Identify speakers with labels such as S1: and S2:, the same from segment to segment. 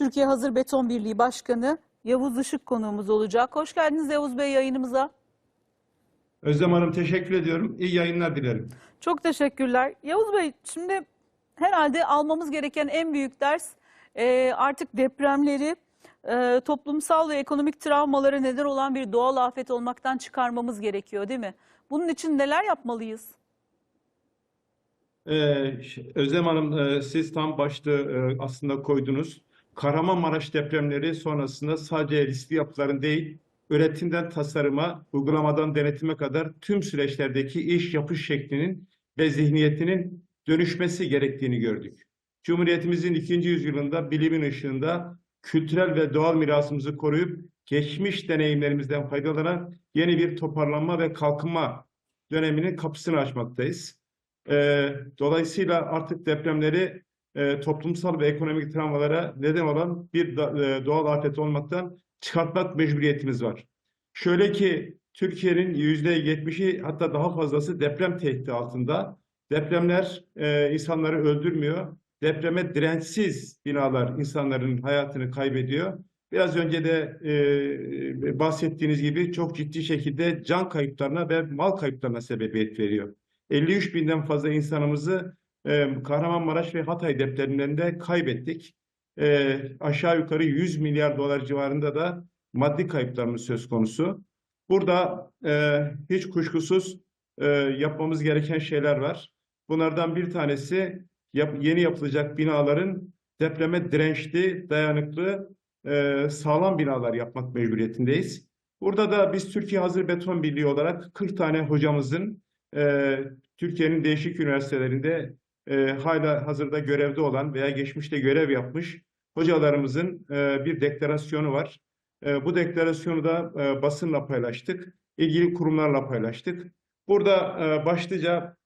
S1: Türkiye Hazır Beton Birliği Başkanı Yavuz Işık konuğumuz olacak. Hoş geldiniz Yavuz Bey yayınımıza.
S2: Özlem Hanım teşekkür ediyorum. İyi yayınlar dilerim.
S1: Çok teşekkürler. Yavuz Bey şimdi herhalde almamız gereken en büyük ders e, artık depremleri e, toplumsal ve ekonomik travmalara neden olan bir doğal afet olmaktan çıkarmamız gerekiyor değil mi? Bunun için neler yapmalıyız?
S2: Ee, Özlem Hanım e, siz tam başta e, aslında koydunuz. Kahramanmaraş depremleri sonrasında sadece riskli yapıların değil, üretimden tasarıma, uygulamadan denetime kadar tüm süreçlerdeki iş yapış şeklinin ve zihniyetinin dönüşmesi gerektiğini gördük. Cumhuriyetimizin ikinci yüzyılında bilimin ışığında kültürel ve doğal mirasımızı koruyup geçmiş deneyimlerimizden faydalanan yeni bir toparlanma ve kalkınma döneminin kapısını açmaktayız. Ee, dolayısıyla artık depremleri e, toplumsal ve ekonomik travmalara neden olan bir da- e, doğal afet olmaktan çıkartmak mecburiyetimiz var. Şöyle ki Türkiye'nin yüzde yetmişi hatta daha fazlası deprem tehdidi altında. Depremler e, insanları öldürmüyor. Depreme dirençsiz binalar insanların hayatını kaybediyor. Biraz önce de e, bahsettiğiniz gibi çok ciddi şekilde can kayıplarına ve mal kayıplarına sebebiyet veriyor. 53 binden fazla insanımızı e, Kahramanmaraş ve Hatay depremlerinde kaybettik. E, aşağı yukarı 100 milyar dolar civarında da maddi kayıplarımız söz konusu. Burada e, hiç kuşkusuz e, yapmamız gereken şeyler var. Bunlardan bir tanesi yap- yeni yapılacak binaların depreme dirençli, dayanıklı, e, sağlam binalar yapmak mecburiyetindeyiz. Burada da biz Türkiye Hazır Beton Birliği olarak 40 tane hocamızın e, Türkiye'nin değişik üniversitelerinde e, hala hazırda görevde olan veya geçmişte görev yapmış hocalarımızın e, bir deklarasyonu var. E, bu deklarasyonu da e, basınla paylaştık, ilgili kurumlarla paylaştık. Burada e, başlıca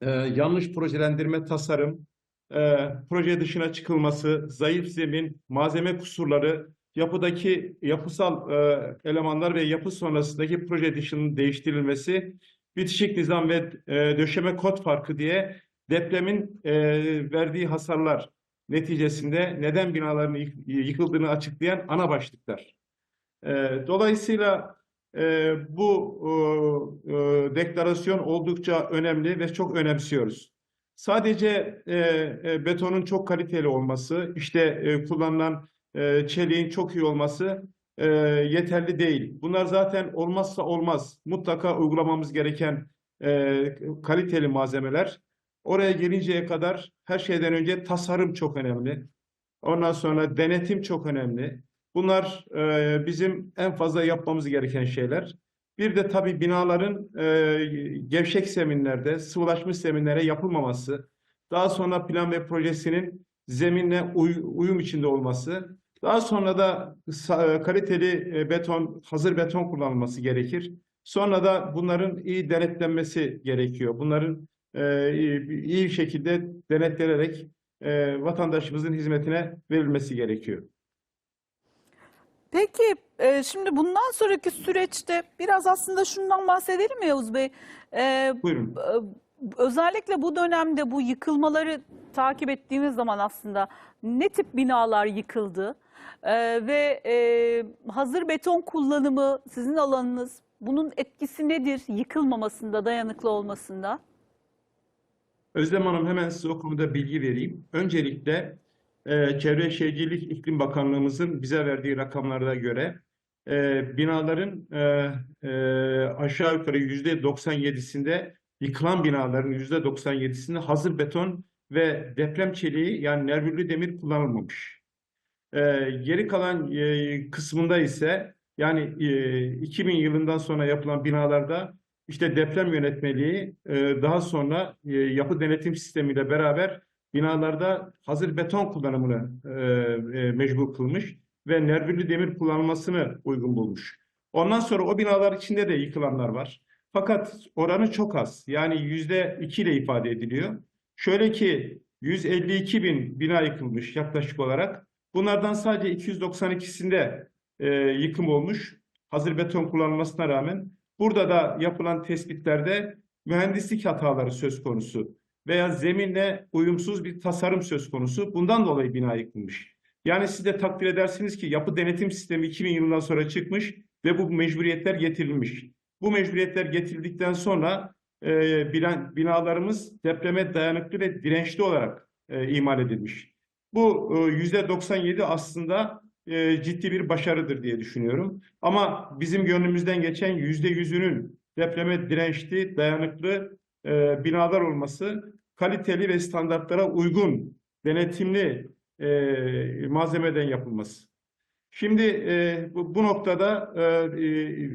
S2: e, yanlış projelendirme tasarım, e, proje dışına çıkılması, zayıf zemin, malzeme kusurları, yapıdaki yapısal e, elemanlar ve yapı sonrasındaki proje dışının değiştirilmesi, bitişik nizam ve e, döşeme kod farkı diye depremin e, verdiği hasarlar neticesinde neden binaların yık- yıkıldığını açıklayan ana başlıklar. E, dolayısıyla e, bu e, deklarasyon oldukça önemli ve çok önemsiyoruz. Sadece e, e, betonun çok kaliteli olması, işte e, kullanılan e, çeliğin çok iyi olması e, yeterli değil. Bunlar zaten olmazsa olmaz. Mutlaka uygulamamız gereken e, kaliteli malzemeler. Oraya gelinceye kadar her şeyden önce tasarım çok önemli. Ondan sonra denetim çok önemli. Bunlar e, bizim en fazla yapmamız gereken şeyler. Bir de tabii binaların e, gevşek zeminlerde, sıvılaşmış zeminlere yapılmaması, daha sonra plan ve projesinin zeminle uy- uyum içinde olması, daha sonra da sa- kaliteli e, beton, hazır beton kullanılması gerekir. Sonra da bunların iyi denetlenmesi gerekiyor. Bunların e, iyi, şekilde denetlenerek e, vatandaşımızın hizmetine verilmesi gerekiyor.
S1: Peki e, şimdi bundan sonraki süreçte biraz aslında şundan bahsedelim mi Yavuz Bey? E,
S2: Buyurun.
S1: özellikle bu dönemde bu yıkılmaları takip ettiğimiz zaman aslında ne tip binalar yıkıldı? E, ve e, hazır beton kullanımı sizin alanınız bunun etkisi nedir yıkılmamasında, dayanıklı olmasında?
S2: Özlem Hanım hemen size o konuda bilgi vereyim. Öncelikle e, Çevre Şehircilik İklim Bakanlığımızın bize verdiği rakamlara göre e, binaların e, e, aşağı yukarı yüzde 97'sinde yıkılan binaların yüzde 97'sinde hazır beton ve deprem çeliği yani nervürlü demir kullanılmamış. E, geri kalan e, kısmında ise yani e, 2000 yılından sonra yapılan binalarda işte deprem yönetmeliği e, daha sonra e, yapı denetim sistemiyle beraber binalarda hazır beton kullanımını e, mecbur kılmış ve nervürlü demir kullanılmasını uygun bulmuş. Ondan sonra o binalar içinde de yıkılanlar var. Fakat oranı çok az. Yani yüzde iki ile ifade ediliyor. Şöyle ki 152 bin bina yıkılmış yaklaşık olarak. Bunlardan sadece 292'sinde e, yıkım olmuş. Hazır beton kullanılmasına rağmen. Burada da yapılan tespitlerde mühendislik hataları söz konusu veya zeminle uyumsuz bir tasarım söz konusu. Bundan dolayı bina yıkılmış. Yani siz de takdir edersiniz ki yapı denetim sistemi 2000 yılından sonra çıkmış ve bu mecburiyetler getirilmiş. Bu mecburiyetler getirildikten sonra e, bina- binalarımız depreme dayanıklı ve dirençli olarak e, imal edilmiş. Bu e, yüzde 97 aslında e, ciddi bir başarıdır diye düşünüyorum. Ama bizim gönlümüzden geçen yüzde yüzünün depreme dirençli, dayanıklı e, binalar olması, kaliteli ve standartlara uygun, denetimli e, malzemeden yapılması. Şimdi e, bu, bu noktada e,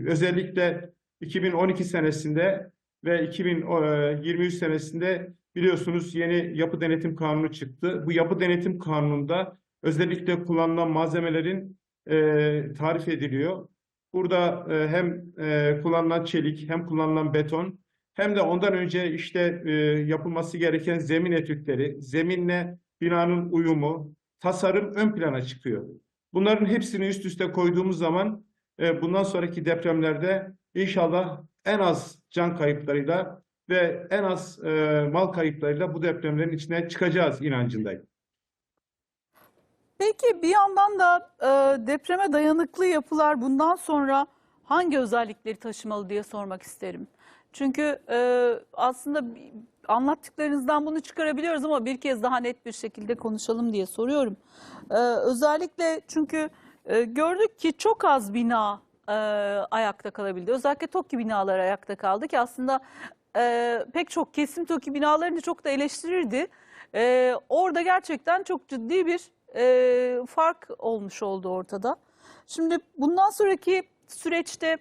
S2: özellikle 2012 senesinde ve 2023 senesinde biliyorsunuz yeni yapı denetim kanunu çıktı. Bu yapı denetim kanununda özellikle kullanılan malzemelerin e, tarif ediliyor. Burada e, hem e, kullanılan çelik hem kullanılan beton hem de ondan önce işte e, yapılması gereken zemin etütleri, zeminle binanın uyumu, tasarım ön plana çıkıyor. Bunların hepsini üst üste koyduğumuz zaman e, bundan sonraki depremlerde inşallah en az can kayıplarıyla ve en az e, mal kayıplarıyla bu depremlerin içine çıkacağız inancındayım.
S1: Peki bir yandan da e, depreme dayanıklı yapılar bundan sonra hangi özellikleri taşımalı diye sormak isterim. Çünkü e, aslında anlattıklarınızdan bunu çıkarabiliyoruz ama bir kez daha net bir şekilde konuşalım diye soruyorum. E, özellikle çünkü e, gördük ki çok az bina e, ayakta kalabildi. Özellikle TOKİ binalar ayakta kaldı ki aslında e, pek çok kesim TOKİ binalarını çok da eleştirirdi. E, orada gerçekten çok ciddi bir e, fark olmuş oldu ortada. Şimdi bundan sonraki süreçte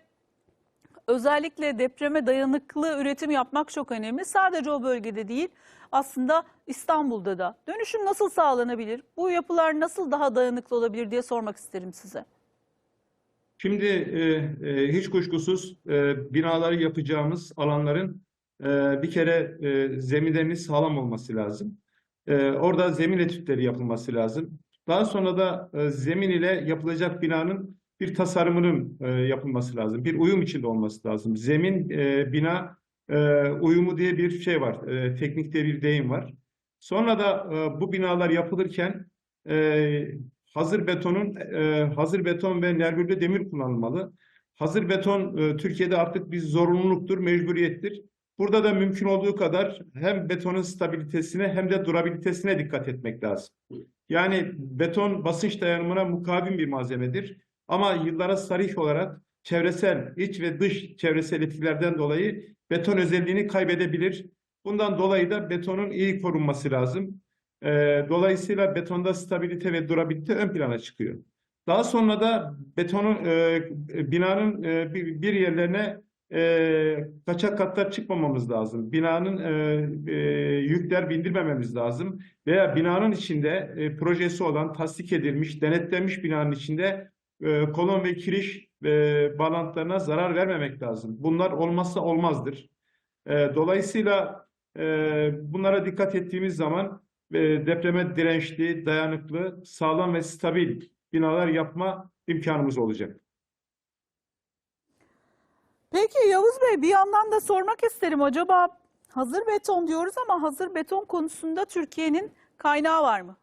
S1: özellikle depreme dayanıklı üretim yapmak çok önemli. Sadece o bölgede değil, aslında İstanbul'da da. Dönüşüm nasıl sağlanabilir? Bu yapılar nasıl daha dayanıklı olabilir diye sormak isterim size.
S2: Şimdi e, e, hiç kuşkusuz e, binaları yapacağımız alanların e, bir kere e, zeminlerinin sağlam olması lazım. E, orada zemin etütleri yapılması lazım. Daha sonra da e, zemin ile yapılacak binanın bir tasarımının e, yapılması lazım. Bir uyum içinde olması lazım. Zemin, e, bina uyumu diye bir şey var. E, teknikte bir deyim var. Sonra da bu binalar yapılırken hazır betonun hazır beton ve nergürlü demir kullanılmalı. Hazır beton Türkiye'de artık bir zorunluluktur, mecburiyettir. Burada da mümkün olduğu kadar hem betonun stabilitesine hem de durabilitesine dikkat etmek lazım. Yani beton basınç dayanımına mukavim bir malzemedir. Ama yıllara sarih olarak çevresel, iç ve dış çevresel etkilerden dolayı beton özelliğini kaybedebilir. Bundan dolayı da betonun iyi korunması lazım. Ee, dolayısıyla betonda stabilite ve durabilite ön plana çıkıyor. Daha sonra da betonun e, binanın e, bir, bir yerlerine e, kaçak katlar çıkmamamız lazım. Binanın e, e, yükler bindirmememiz lazım. Veya binanın içinde e, projesi olan, tasdik edilmiş, denetlenmiş binanın içinde e, kolon ve kiriş e, bağlantılarına zarar vermemek lazım. Bunlar olmazsa olmazdır. E, dolayısıyla e, bunlara dikkat ettiğimiz zaman e, depreme dirençli, dayanıklı, sağlam ve stabil binalar yapma imkanımız olacak.
S1: Peki Yavuz Bey bir yandan da sormak isterim. Acaba hazır beton diyoruz ama hazır beton konusunda Türkiye'nin kaynağı var mı?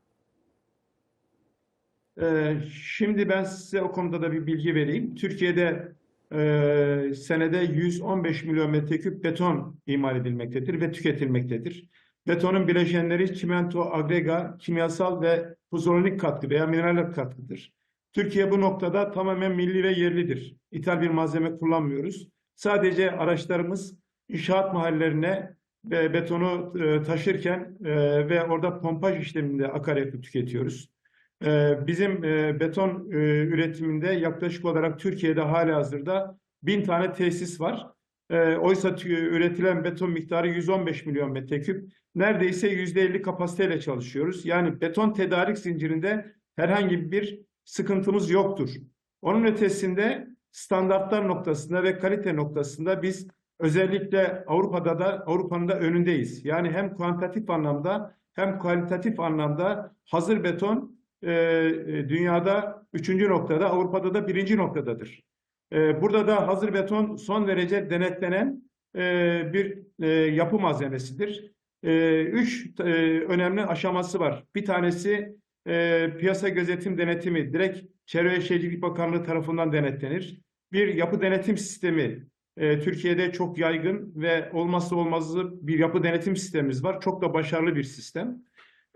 S2: Ee, şimdi ben size o konuda da bir bilgi vereyim. Türkiye'de e, senede 115 milyon metreküp beton imal edilmektedir ve tüketilmektedir. Betonun bileşenleri çimento, agrega, kimyasal ve pozolonik katkı veya mineraller katkıdır. Türkiye bu noktada tamamen milli ve yerlidir. İthal bir malzeme kullanmıyoruz. Sadece araçlarımız inşaat mahallelerine ve betonu e, taşırken e, ve orada pompaj işleminde akaryakıt tüketiyoruz. Ee, Bizim e, beton e, üretiminde yaklaşık olarak Türkiye'de halihazırda bin tane tesis var. Oysa üretilen beton miktarı 115 milyon metreküp. Neredeyse %50 kapasiteyle çalışıyoruz. Yani beton tedarik zincirinde herhangi bir sıkıntımız yoktur. Onun ötesinde standartlar noktasında ve kalite noktasında biz özellikle Avrupa'da da Avrupa'nın da önündeyiz. Yani hem kuantitatif anlamda hem kalitatif anlamda hazır beton e, e, dünyada üçüncü noktada, Avrupa'da da birinci noktadadır. E, burada da hazır beton son derece denetlenen e, bir e, yapı malzemesidir. E, üç e, önemli aşaması var. Bir tanesi e, piyasa gözetim denetimi direkt Çevre ve Şehircilik Bakanlığı tarafından denetlenir. Bir yapı denetim sistemi e, Türkiye'de çok yaygın ve olmazsa olmazı bir yapı denetim sistemimiz var. Çok da başarılı bir sistem.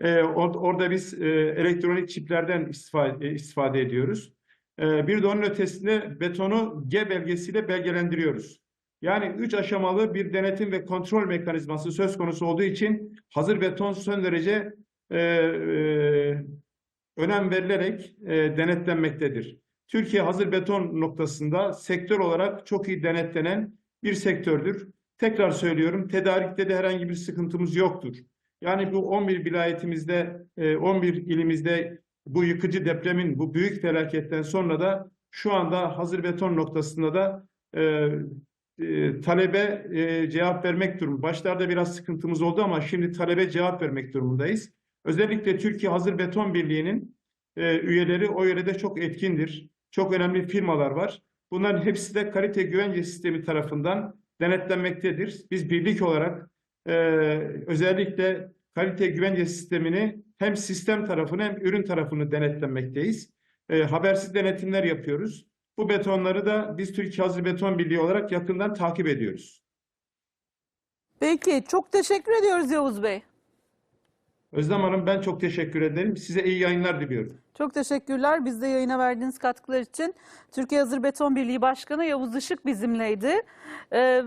S2: E, or- orada biz e, elektronik çiplerden istifade, istifade ediyoruz. E, bir de onun ötesinde betonu G belgesiyle belgelendiriyoruz. Yani üç aşamalı bir denetim ve kontrol mekanizması söz konusu olduğu için hazır beton son derece e, e, önem verilerek e, denetlenmektedir. Türkiye hazır beton noktasında sektör olarak çok iyi denetlenen bir sektördür. Tekrar söylüyorum, tedarikte de herhangi bir sıkıntımız yoktur. Yani bu 11 vilayetimizde, e, 11 ilimizde bu yıkıcı depremin, bu büyük felaketten sonra da şu anda hazır beton noktasında da e, e, talebe e, cevap vermek durumu. Başlarda biraz sıkıntımız oldu ama şimdi talebe cevap vermek durumundayız. Özellikle Türkiye Hazır Beton Birliği'nin e, üyeleri o yörede çok etkindir. Çok önemli firmalar var. Bunların hepsi de kalite güvence sistemi tarafından denetlenmektedir. Biz birlik olarak e, özellikle kalite güvence sistemini hem sistem tarafını hem ürün tarafını denetlemekteyiz. E, habersiz denetimler yapıyoruz. Bu betonları da biz Türkiye Hazır Beton Birliği olarak yakından takip ediyoruz.
S1: Peki çok teşekkür ediyoruz Yavuz Bey.
S2: Özlem Hanım ben çok teşekkür ederim. Size iyi yayınlar diliyorum.
S1: Çok teşekkürler. Biz de yayına verdiğiniz katkılar için. Türkiye Hazır Beton Birliği Başkanı Yavuz Işık bizimleydi. Ee,